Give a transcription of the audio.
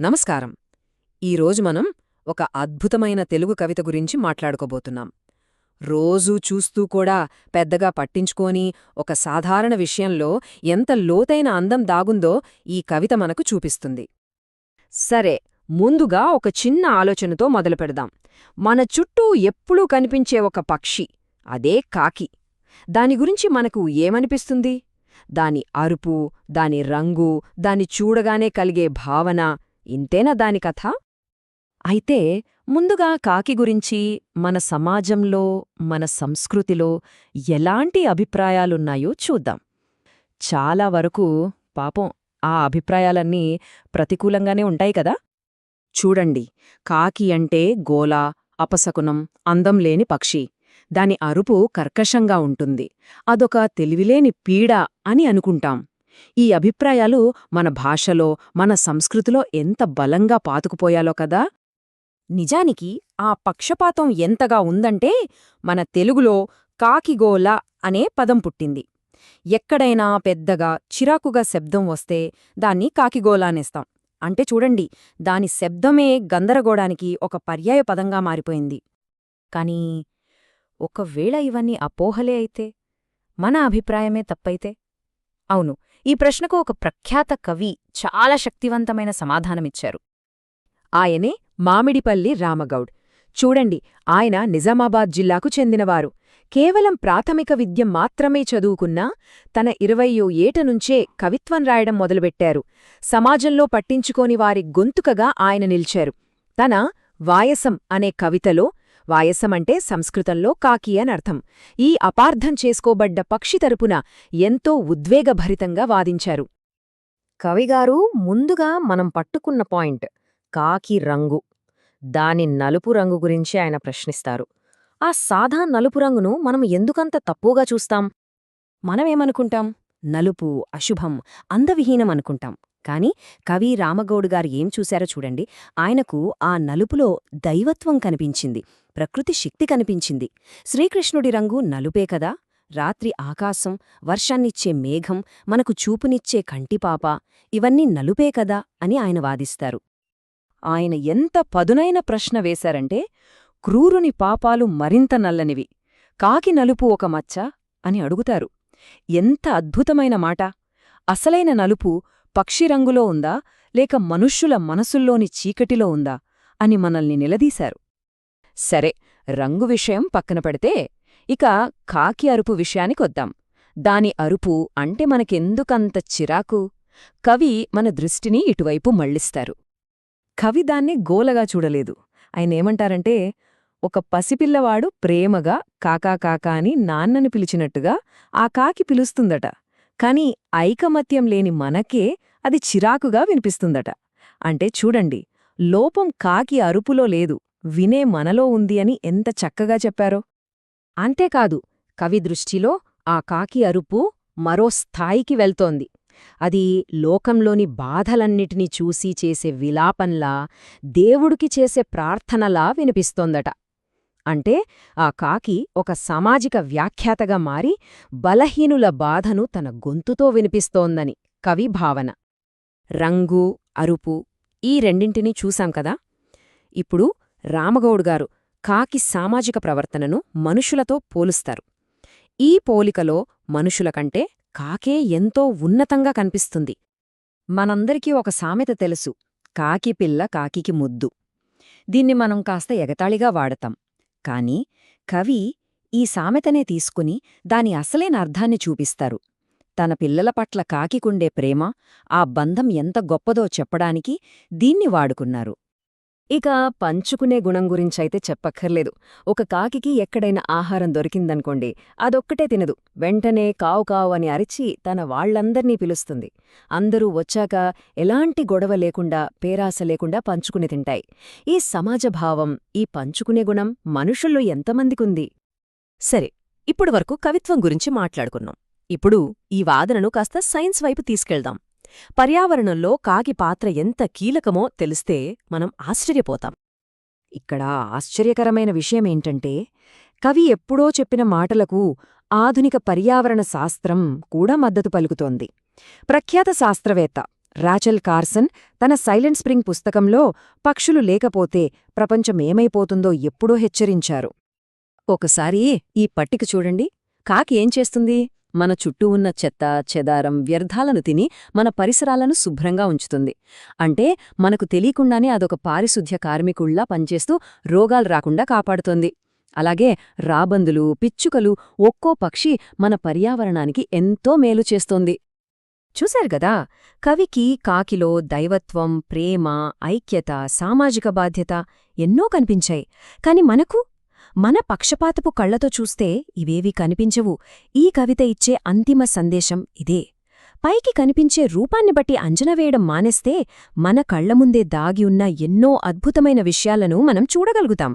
నమస్కారం. ఈరోజు మనం ఒక అద్భుతమైన తెలుగు కవిత గురించి మాట్లాడుకోబోతున్నాం. రోజూ చూస్తూ కూడా పెద్దగా పట్టించుకోని ఒక సాధారణ విషయంలో ఎంత లోతైన అందం దాగుందో ఈ కవిత మనకు చూపిస్తుంది. సరే ముందుగా ఒక చిన్న ఆలోచనతో మొదలుపెడదాం. మన చుట్టూ ఎప్పుడూ కనిపించే ఒక పక్షి అదే కాకి. దాని గురించి మనకు ఏమనిపిస్తుంది? దాని అరుపు దాని రంగు దాని చూడగానే కలిగే భావన ఇంతేనా దాని కథ? అయితే ముందుగా కాకి గురించి మన సమాజంలో మన సంస్కృతిలో ఎలాంటి అభిప్రాయాలున్నాయో చూద్దాం. చాలా వరకు పాపం ఆ అభిప్రాయాలన్నీ ప్రతికూలంగానే ఉంటాయి కదా? చూడండి కాకి అంటే గోల అపశకునం అందం లేని పక్షి. దాని అరుపు కర్కశంగా ఉంటుంది. అదొక తెలివిలేని పీడ అని అనుకుంటాం. ఈ అభిప్రాయాలు మన భాషలో మన సంస్కృతిలో ఎంత బలంగా పాతుకుపోయాలో కదా? నిజానికి ఆ పక్షపాతం ఎంతగా ఉందంటే మన తెలుగులో కాకిగోల అనే పదం పుట్టింది. ఎక్కడైనా పెద్దగా చిరాకుగా శబ్దం వస్తే దాన్ని కాకిగోలానేస్తాం అంటే చూడండి దాని శబ్దమే గందరగోడానికి ఒక పర్యాయ పదంగా మారిపోయింది. కానీ ఒకవేళ ఇవన్నీ అపోహలే అయితే మన అభిప్రాయమే తప్పైతే? అవును ఈ ప్రశ్నకు ఒక ప్రఖ్యాత కవి చాలా శక్తివంతమైన సమాధానమిచ్చారు. ఆయనే మామిడిపల్లి రామగౌడ్. చూడండి ఆయన నిజామాబాద్ జిల్లాకు చెందినవారు. కేవలం ప్రాథమిక విద్య మాత్రమే చదువుకున్నా తన ఇరవయ్యో ఏట నుంచే కవిత్వం రాయడం మొదలుపెట్టారు. సమాజంలో పట్టించుకోని వారి గొంతుకగా ఆయన నిలిచారు. తన వాయసం అనే కవితలో వాయసమంటే సంస్కృతంలో కాకి అనర్థం ఈ అపార్థం చేసుకోబడ్డ పక్షి తరపున ఎంతో ఉద్వేగభరితంగా వాదించారు. కవిగారు ముందుగా మనం పట్టుకున్న పాయింట్ కాకి రంగు. దాని నలుపు రంగు గురించి ఆయన ప్రశ్నిస్తారు. ఆ సాదా నలుపు రంగును మనం ఎందుకంత తప్పుగా చూస్తాం? మనమేమనుకుంటాం? నలుపు అశుభం అందవిహీనం అనుకుంటాం కాని కవి రామగౌడ్ గారు ఏం చూశారో చూడండి. ఆయనకు ఆ నలుపులో దైవత్వం కనిపించింది. ప్రకృతి శక్తి కనిపించింది. శ్రీకృష్ణుడి రంగు నలుపే కదా. రాత్రి ఆకాశం వర్షాన్నిచ్చే మేఘం మనకు చూపునిచ్చే కంటిపాప ఇవన్నీ నలుపే కదా అని ఆయన వాదిస్తారు. ఆయన ఎంత పదునైన ప్రశ్న వేశారంటే క్రూరుని పాపాలు మరింత నల్లనివి కాకి నలుపు ఒక మచ్చ అని అడుగుతారు. ఎంత అద్భుతమైన మాట. అసలైన నలుపు పక్షిరంగులో ఉందా? లేక మనుష్యుల మనసుల్లోని చీకటిలో ఉందా? అని మనల్ని నిలదీశారు. సరే రంగు విషయం పక్కన పెడితే ఇక కాకి అరుపు విషయానికొద్దాం దాని అరుపు అంటే మనకెందుకంత చిరాకు? కవి మన దృష్టిని ఇటువైపు మళ్ళిస్తారు. కవి దాన్ని గోలగా చూడలేదు. ఆయనేమంటారంటే ఒక పసిపిల్లవాడు ప్రేమగా కాకా కాకా అని నాన్నని పిలిచినట్టుగా ఆ కాకి పిలుస్తుందట. కాని ఐకమత్యం లేని మనకే అది చిరాకుగా వినిపిస్తుందట. అంటే చూడండి లోపం కాకి అరుపులో లేదు వినే మనలో ఉంది అని ఎంత చక్కగా చెప్పారో. అంతేకాదు కవి దృష్టిలో ఆ కాకి అరుపు మరో స్థాయికి వెళ్తోంది. అది లోకంలోని బాధలన్నిటినీ చూసి చేసే విలాపంలా దేవుడికి చేసే ప్రార్థనలా వినిపిస్తోందట. అంటే ఆ కాకి ఒక సామాజిక వ్యాఖ్యాతగా మారి బలహీనుల బాధను తన గొంతుతో వినిపిస్తోందని కవి భావన. రంగు అరుపు ఈ రెండింటినీ చూశాం కదా? ఇప్పుడు రామగౌడ్ గారు కాకి సామాజిక ప్రవర్తనను మనుషులతో పోలుస్తారు. ఈ పోలికలో మనుషుల కంటే కాకే ఎంతో ఉన్నతంగా కనిపిస్తుంది. మనందరికీ ఒక సామెత తెలుసు కాకి పిల్ల కాకికి ముద్దు. దీన్ని మనం కాస్త ఎగతాళిగా వాడతాం. కాని కవి ఈ సామెతనే తీసుకుని దాని అసలైన అర్థాన్ని చూపిస్తారు. తన పిల్లల పట్ల కాకికుండే ప్రేమ ఆ బంధం ఎంత గొప్పదో చెప్పడానికి దీన్ని వాడుకున్నారు. ఇక పంచుకునే గుణం గురించైతే చెప్పక్కర్లేదు. ఒక కాకికి ఎక్కడైనా ఆహారం దొరికిందనుకోండి అదొక్కటే తినదు. వెంటనే కావు కావు అని అరిచి తన వాళ్ళందర్నీ పిలుస్తుంది. అందరూ వచ్చాక ఎలాంటి గొడవ లేకుండా పేరాస లేకుండా పంచుకుని తింటాయి. ఈ సమాజభావం ఈ పంచుకునే గుణం మనుషుల్లో ఎంతమందికుంది? సరే ఇప్పటివరకు కవిత్వం గురించి మాట్లాడుకున్నాం. ఇప్పుడు ఈ వాదనను కాస్త సైన్స్ వైపు తీసుకెళ్దాం. పర్యావరణంలో కాకి పాత్ర ఎంత కీలకమో తెలిస్తే మనం ఆశ్చర్యపోతాం. ఇక్కడ ఆశ్చర్యకరమైన విషయమేంటంటే కవి ఎప్పుడో చెప్పిన మాటలకు ఆధునిక పర్యావరణ శాస్త్రం కూడా మద్దతు పలుకుతోంది. ప్రఖ్యాత శాస్త్రవేత్త రాచల్ కార్సన్ తన సైలెంట్ స్ప్రింగ్ పుస్తకంలో పక్షులు లేకపోతే ప్రపంచమేమైపోతుందో ఎప్పుడో హెచ్చరించారు. ఒకసారి ఈ పట్టిక చూడండి. కాకి ఏం చేస్తుంది? మన చుట్టూ ఉన్న చెత్త చెదారం వ్యర్థాలను తిని మన పరిసరాలను శుభ్రంగా ఉంచుతుంది. అంటే మనకు తెలియకుండానే అదొక పారిశుధ్య కార్మికుళ్ళా పనిచేస్తూ రోగాలు రాకుండా కాపాడుతోంది. అలాగే రాబందులు పిచ్చుకలు ఒక్కో పక్షి మన పర్యావరణానికి ఎంతో మేలు చేస్తోంది. చూశారు గదా కవికి కాకిలో దైవత్వం ప్రేమ ఐక్యత సామాజిక బాధ్యత ఎన్నో కనిపించాయి. కాని మనకు మన పక్షపాతపు కళ్ళతో చూస్తే ఇవేవీ కనిపించవు. ఈ కవిత ఇచ్చే అంతిమ సందేశం ఇదే. పైకి కనిపించే రూపాన్ని బట్టి అంచనా వేయడం మానేస్తే మన కళ్ళ ముందే దాగి ఉన్న ఎన్నో అద్భుతమైన విషయాలను మనం చూడగలుగుతాం.